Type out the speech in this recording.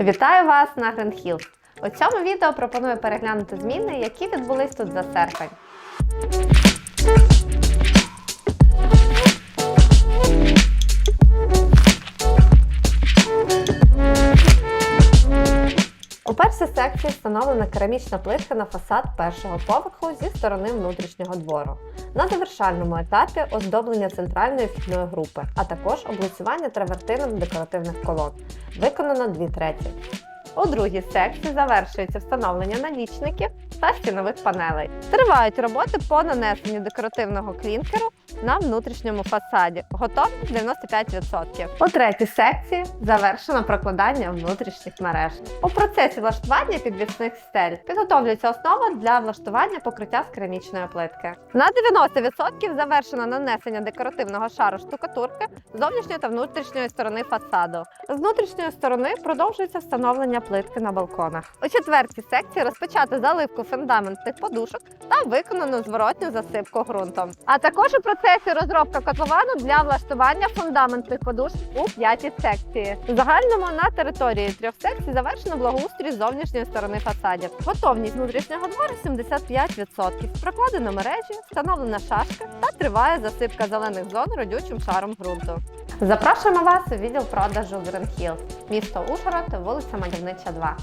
Вітаю вас на Grand Hills. У цьому відео пропоную переглянути зміни, які відбулись тут за серпень. У першій секції встановлена керамічна плитка на фасад першого поверху зі сторони внутрішнього двору. На завершальному етапі оздоблення центральної вхідної групи, а також облицювання травертином декоративних колон. Виконано дві треті. У другій секції завершується встановлення налічників та стінових панелей. Тривають роботи по нанесенню декоративного клінкеру на внутрішньому фасаді. Готовність 95%. У третій секції завершено прокладання внутрішніх мереж. У процесі влаштування підвісних стель підготовлюється основа для влаштування покриття з керамічної плитки. На 90% завершено нанесення декоративного шару штукатурки зовнішньої та внутрішньої сторони фасаду. З внутрішньої сторони продовжується встановлення плитки на балконах. У четвертій секції розпочати заливку фундаментних подушок та виконану зворотню засипку ґрунтом. А також у процесі розробка котловану для влаштування фундаментних подушок у п'ятій секції. В загальному на території трьох секцій завершено благоустрій зовнішньої сторони фасадів. Готовність внутрішнього двору 75%. Прокладено мережі, встановлена шашка та триває засипка зелених зон родючим шаром ґрунту. Запрошуємо вас у відділ продажу Grand Hills, місто Ужгород, вулиця Мальовнича 2.